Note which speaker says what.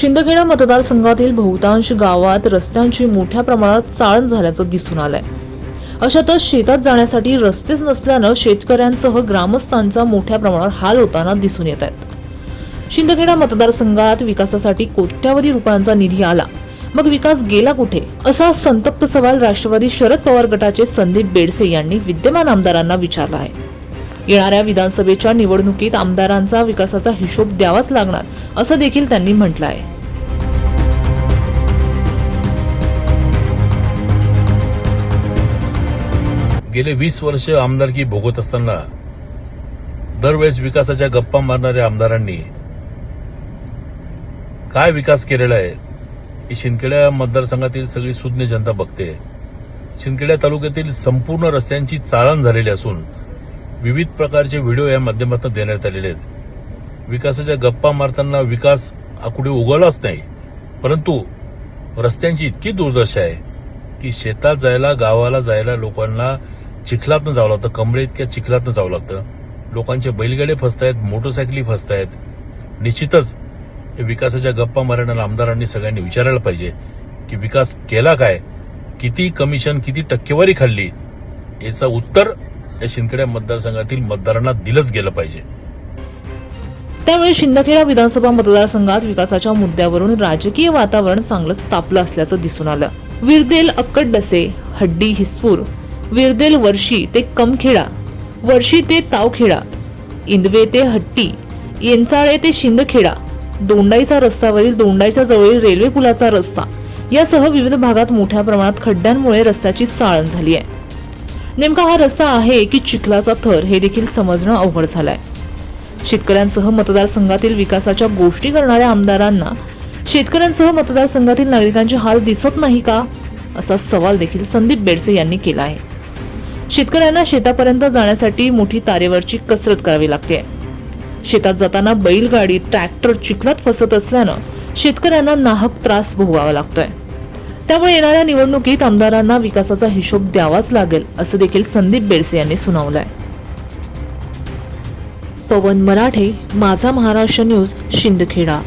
Speaker 1: शिंदखेडा मतदारसंघातील बहुतांश गावात रस्त्यांची मोठ्या प्रमाणात चाळण झाल्याचं दिसून आलंय. अशातच शेतात जाण्यासाठी रस्तेच नसल्यानं शेतकऱ्यांसह ग्रामस्थांचा मोठ्या प्रमाणात हाल होताना दिसून येत आहेत. शिंदखेडा मतदारसंघात विकासासाठी कोट्यावधी रुपयांचा निधी आला. मग विकास गेला कुठे? असा संतप्त सवाल राष्ट्रवादी शरद पवार गटाचे संदीप बेडसे यांनी विद्यमान आमदारांना विचारला आहे. येणाऱ्या विधानसभेच्या निवडणुकीत आमदारांचा विकासाचा हिशोब द्यावाच लागणार असं देखील त्यांनी म्हटलं आहे
Speaker 2: गेले वीस वर्ष आमदारकी भोगत असताना दरवेळेस विकासाच्या गप्पा मारणाऱ्या आमदारांनी काय विकास केलेला आहे ही शिंदखेड्या मतदारसंघातील सगळी सुज्ञ जनता बघते. शिंदखेड्या तालुक्यातील संपूर्ण रस्त्यांची चाळण झालेली असून विविध प्रकारचे व्हिडिओ या माध्यमातून देण्यात आलेले आहेत. विकासाच्या गप्पा मारताना विकास हा कुठे उगवलाच नाही. परंतु रस्त्यांची इतकी दुर्दशा आहे की शेतात जायला गावाला जायला लोकांना चिखलातनं जावं लागतं. कमरे इतक्या चिखलातनं जावं लागतं. लोकांचे बैलगाडे फसतायत मोटरसायकली फसतायत. निश्चितच हे विकासाच्या गप्पा मारणाऱ्या आमदारांनी सगळ्यांनी विचारायला पाहिजे की विकास केला काय? किती कमिशन किती टक्केवारी खाल्ली? याचं उत्तर या शिंदखेडा मतदारसंघातील मतदारांना दिलंच गेलं पाहिजे.
Speaker 1: त्यामुळे शिंदखेडा विधानसभा मतदारसंघात विकासाच्या मुद्द्यावरून राजकीय वातावरण चांगलंच तापलं असल्याचं दिसून आलं. विरदेल अक्कडडसे हड्डी हिसपूर विरदेल वर्षी ते कमखेडा वर्षी ते तावखेडा इंदवे ते हट्टी येंचाळे ते शिंदखेडा दोंडाईचा रस्त्यावरील दोंडाईच्या जवळील रेल्वे पुलाचा रस्ता यासह विविध भागात मोठ्या प्रमाणात खड्ड्यांमुळे रस्त्याची चाळण झाली आहे. नेमका हा रस्ता आहे की चिखलाचा थर हे देखील समजणं अवघड झालंय. शेतकऱ्यांसह मतदारसंघातील विकासाच्या गोष्टी करणाऱ्या आमदारांना शेतकऱ्यांसह मतदारसंघातील नागरिकांचे हाल दिसत नाही का? असा सवाल देखील संदीप बेडसे यांनी केला आहे. शेतकऱ्यांना शेतापर्यंत जाण्यासाठी मोठी तारेवरची कसरत करावी लागते. शेतात जाताना बैलगाडी ट्रॅक्टर चिखलात फसत असल्यानं शेतकऱ्यांना नाहक त्रास भोगावा लागतोय. त्यामुळे येणाऱ्या निवडणुकीत आमदारांना विकासाचा हिशोब द्यावाच लागेल असं देखील संदीप बेडसे यांनी सुनावलंय. पवन मराठे माझा महाराष्ट्र न्यूज शिंदखेडा.